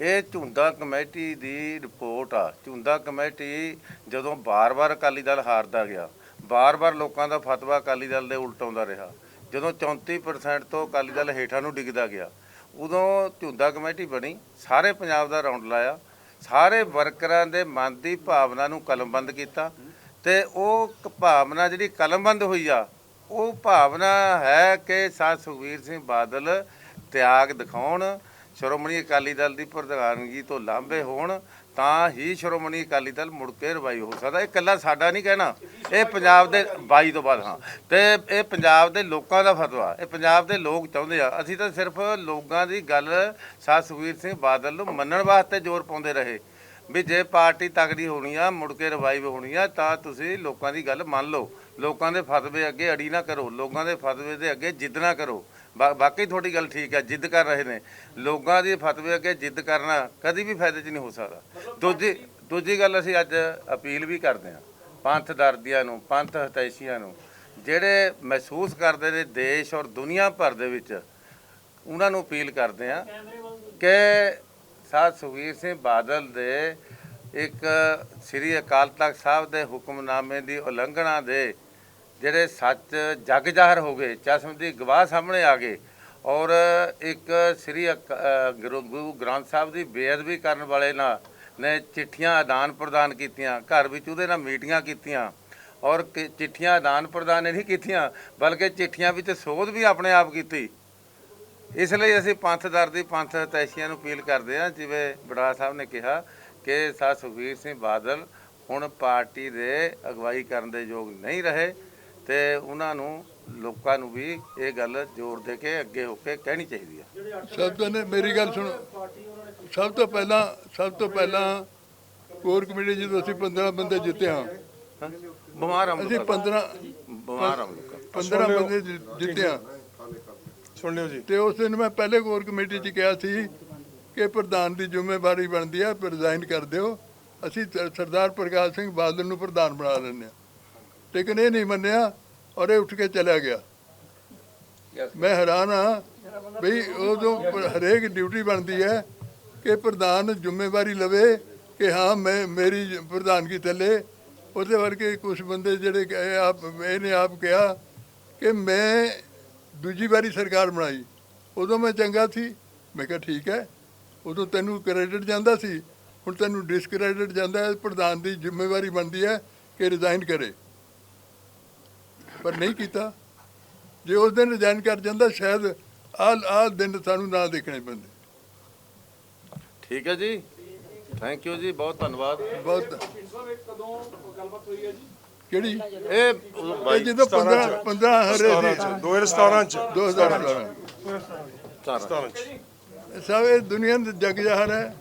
ਇਹ ਝੁੰਦਾ ਕਮੇਟੀ ਦੀ ਰਿਪੋਰਟ ਆ। ਝੁੰਦਾ ਕਮੇਟੀ ਜਦੋਂ ਬਾਰ-ਬਾਰ ਅਕਾਲੀ ਦਲ ਹਾਰਦਾ ਗਿਆ ਬਾਰ-ਬਾਰ ਲੋਕਾਂ ਦਾ ਫਤਵਾ ਅਕਾਲੀ ਦਲ ਦੇ ਉਲਟ ਆਉਂਦਾ ਰਿਹਾ। ਜਦੋਂ 34% ਤੋਂ ਅਕਾਲੀ ਦਲ ਹੇਠਾਂ ਨੂੰ ਡਿੱਗਦਾ ਗਿਆ ਉਦੋਂ ਝੁੰਦਾ ਕਮੇਟੀ ਬਣੀ ਸਾਰੇ ਪੰਜਾਬ ਦਾ ਰਾਉਂਡ ਲਾਇਆ। ਸਾਰੇ ਵਰਕਰਾਂ ਦੇ ਮਨ ਦੀ ਭਾਵਨਾ ਨੂੰ ਕਲਮਬੰਦ ਕੀਤਾ ਤੇ ਉਹ ਭਾਵਨਾ ਜਿਹੜੀ ਕਲਮਬੰਦ ਹੋਈ ਆ, ਉਹ ਭਾਵਨਾ ਹੈ ਕਿ ਸਾਧ ਸੁਖਵੀਰ ਸਿੰਘ ਬਾਦਲ ਤਿਆਗ ਦਿਖਾਉਣ, ਸ਼੍ਰੋਮਣੀ ਅਕਾਲੀ ਦਲ ਦੀ ਪ੍ਰਧਾਨਗੀ ਤੋਂ ਲਾਂਭੇ ਹੋਣ ਤਾਂ ਹੀ ਸ਼੍ਰੋਮਣੀ ਅਕਾਲੀ ਦਲ ਮੁੜ ਕੇ ਰਵਾਈ ਹੋ ਸਕਦਾ। ਇਹ ਇਕੱਲਾ ਸਾਡਾ ਨਹੀਂ ਕਹਿਣਾ। ਇਹ ਪੰਜਾਬ ਦੇ 22 ਤੋਂ ਬਾਅਦ, ਹਾਂ। ਤੇ ਇਹ ਪੰਜਾਬ ਦੇ ਲੋਕਾਂ ਦਾ ਫਤਵਾ। ਇਹ ਪੰਜਾਬ ਦੇ ਲੋਕ ਚਾਹੁੰਦੇ ਆ। ਅਸੀਂ ਤਾਂ ਸਿਰਫ ਲੋਕਾਂ ਦੀ ਗੱਲ ਸਾਧ ਸੁਖਵੀਰ ਸਿੰਘ ਬਾਦਲ ਨੂੰ ਮੰਨਣ ਵਾਸਤੇ ਜ਼ੋਰ ਪਾਉਂਦੇ ਰਹੇ। ਵੀ ਜੇ ਪਾਰਟੀ ਤਗੜੀ ਹੋਣੀ ਆ, ਮੁੜ ਕੇ ਰਿਵਾਈਵ ਹੋਣੀ ਆ, ਤਾਂ ਤੁਸੀਂ ਲੋਕਾਂ ਦੀ ਗੱਲ ਮੰਨ ਲਓ। ਲੋਕਾਂ ਦੇ ਫਤਵੇ ਅੱਗੇ ਅੜੀ ਨਾ ਕਰੋ। ਲੋਕਾਂ ਦੇ ਫਤਵੇ ਦੇ ਅੱਗੇ ਜਿੱਦ ਨਾ ਕਰੋ। ਬਾਕੀ ਤੁਹਾਡੀ ਗੱਲ ਠੀਕ ਹੈ ਜਿੱਦ ਕਰ ਰਹੇ ਨੇ। ਲੋਕਾਂ ਦੇ ਫਤਵੇ ਅੱਗੇ ਜਿੱਦ ਕਰਨਾ ਕਦੀ ਵੀ ਫਾਇਦੇ 'ਚ ਨਹੀਂ ਹੋ ਸਕਦਾ। ਦੂਜੀ ਦੂਜੀ ਗੱਲ ਅਸੀਂ ਅੱਜ ਅਪੀਲ ਵੀ ਕਰਦੇ ਹਾਂ ਪੰਥ ਦਰਦੀਆਂ ਨੂੰ ਪੰਥ ਹਤੈਸ਼ੀਆਂ ਨੂੰ ਜਿਹੜੇ ਮਹਿਸੂਸ ਕਰਦੇ ਨੇ ਦੇਸ਼ ਔਰ ਦੁਨੀਆ ਭਰ ਦੇ ਵਿੱਚ ਉਹਨਾਂ ਨੂੰ ਅਪੀਲ ਕਰਦੇ ਆ ਕਿ ਸਾਧ ਸੁਖਵੀਰ ਸਿੰਘ ਬਾਦਲ ਦੇ ਇੱਕ ਸ੍ਰੀ ਅਕਾਲ ਤਖਤ ਸਾਹਿਬ ਦੇ ਹੁਕਮਨਾਮੇ ਦੀ ਉਲੰਘਣਾ ਦੇ ਜਿਹੜੇ ਸੱਚ ਜਗ ਜ਼ਾਹਰ ਹੋ ਗਏ, ਚਸ਼ਮ ਦੀ ਗਵਾਹ ਸਾਹਮਣੇ ਆ ਗਏ ਔਰ ਇੱਕ ਸ੍ਰੀ ਅਕ- ਗੁਰੂ ਗੁਰੂ ਗ੍ਰੰਥ ਸਾਹਿਬ ਦੀ ਬੇਅਦਬੀ ਕਰਨ ਵਾਲੇ ਨਾਲ ਨੇ ਚਿੱਠੀਆਂ ਆਦਾਨ ਪ੍ਰਦਾਨ ਕੀਤੀਆਂ, ਘਰ ਵਿੱਚ ਉਹਦੇ ਨਾਲ ਮੀਟਿੰਗਾਂ ਕੀਤੀਆਂ ਔਰ ਚਿੱਠੀਆਂ ਆਦਾਨ ਪ੍ਰਦਾਨ ਨਹੀਂ ਕੀਤੀਆਂ, ਬਲਕਿ ਚਿੱਠੀਆਂ ਵਿੱਚ ਸੋਧ ਵੀ ਆਪਣੇ ਆਪ ਕੀਤੀ। ਇਸ ਲਈ ਅਸੀਂ ਪੰਥਦਰ ਦੀ ਪੰਥ ਹਤੈਸ਼ੀਆਂ ਨੂੰ ਅਪੀਲ ਕਰਦੇ ਹਾਂ, ਜਿਵੇਂ ਬੜਾ ਸਾਹਿਬ ਨੇ ਕਿਹਾ ਕਿ ਸਾ ਸੁਖਵੀਰ ਸਿੰਘ ਬਾਦਲ ਹੁਣ ਪਾਰਟੀ ਦੇ ਅਗਵਾਈ ਕਰਨ ਦੇ ਯੋਗ ਨਹੀਂ ਰਹੇ। ਤੇ ਉਹਨਾਂ ਨੂੰ ਲੋਕਾਂ ਨੂੰ ਵੀ ਇਹ ਗੱਲ ਜ਼ੋਰ ਦੇ ਕੇ ਅੱਗੇ ਹੋ ਕੇ ਕਹਿਣੀ ਚਾਹੀਦੀ ਹੈ ਸਭ ਤੋਂ ਨੇ ਮੇਰੀ ਗੱਲ ਸੁਣੋ। ਸਭ ਤੋਂ ਪਹਿਲਾਂ ਸਭ ਤੋਂ ਪਹਿਲਾਂ ਕੋਰ ਕਮੇਟੀ ਜਦੋਂ ਅਸੀਂ 15 ਬੰਦੇ ਜਿੱਤੇ ਹਾਂ? ਬਿਮਾਰ ਹਾਂ ਅਸੀਂ 15 ਬਿਮਾਰ ਹਾਂ ਲੋਕਾਂ 15 ਬੰਦੇ ਜਿੱਤੇ ਹਾਂ। ਸੁਣ ਲਿਓ ਜੀ। ਤੇ ਉਸ ਦਿਨ ਮੈਂ ਪਹਿਲੇ ਕੋਰ ਕਮੇਟੀ 'ਚ ਕਿਹਾ ਸੀ ਕਿ ਪ੍ਰਧਾਨ ਦੀ ਜ਼ਿੰਮੇਵਾਰੀ ਬਣਦੀ ਹੈ ਰਿਜ਼ਾਈਨ ਕਰ ਦਿਓ। ਅਸੀਂ ਸਰਦਾਰ ਪ੍ਰਕਾਸ਼ ਸਿੰਘ ਬਾਦਲ ਨੂੰ ਪ੍ਰਧਾਨ ਬਣਾ ਲੈਂਦੇ ਹਾਂ। ਲੇਕਿਨ ਇਹ ਨਹੀਂ ਮੰਨਿਆ ਔਰ ਇਹ ਉੱਠ ਕੇ ਚਲਾ ਗਿਆ। ਮੈਂ ਹੈਰਾਨ ਹਾਂ ਬਈ ਉਦੋਂ ਹਰੇਕ ਡਿਊਟੀ ਬਣਦੀ ਹੈ ਕਿ ਪ੍ਰਧਾਨ ਜ਼ਿੰਮੇਵਾਰੀ ਲਵੇ ਕਿ ਹਾਂ, ਮੈਂ, ਮੇਰੀ ਪ੍ਰਧਾਨਗੀ ਥੱਲੇ। ਉਹਦੇ ਵਰਗੇ ਕੁਝ ਬੰਦੇ ਜਿਹੜੇ ਆਪ, ਇਹਨੇ ਆਪ ਕਿਹਾ ਕਿ ਮੈਂ ਦੂਜੀ ਵਾਰੀ ਸਰਕਾਰ ਬਣਾਈ। ਉਦੋਂ ਮੈਂ ਚੰਗਾ ਸੀ। ਮੈਂ ਕਿਹਾ, ਠੀਕ ਹੈ। ਉਦੋਂ ਤੈਨੂੰ ਕ੍ਰੈਡਿਟ ਜਾਂਦਾ ਸੀ। ਹੁਣ ਤੈਨੂੰ ਡਿਸਕ੍ਰੈਡਿਟ ਜਾਂਦਾ ਹੈ। ਪ੍ਰਧਾਨ ਦੀ ਜ਼ਿੰਮੇਵਾਰੀ ਬਣਦੀ ਹੈ ਕਿ ਰਿਜ਼ਾਈਨ ਕਰੇ। ਪਰ ਨਹੀਂ ਕੀਤਾ। ਜੇ ਉਸ ਦਿਨ ਰਿਜ਼ਾਈਨ ਕਰ ਜਾਂਦਾ ਸ਼ਾਇਦ ਆਹ ਆਹ ਦਿਨ ਸਾਨੂੰ ਨਾ ਦੇਖਣੇ ਪੈਂਦੇ। ਠੀਕ ਹੈ ਜੀ। ਥੈਂਕ ਯੂ ਜੀ ਬਹੁਤ ਧੰਨਵਾਦ। ਬਹੁਤ ਸਾਹਿਬ ਇਹ ਕਦੋਂ ਗੱਲਬਾਤ ਹੋਈ ਹੈ ਜੀ ਕਿਹੜੀ ਇਹ ਜਦੋਂ 15 15 ਹਰੇ 17 ਸੀ ਚ। 2017 ਚ। 2017 ਚਾਰ 17 ਚ। ਸਭ ਇਹ ਦੁਨੀਆ ਦਾ ਜਗ ਜ਼ਾਹਰ ਹੈ।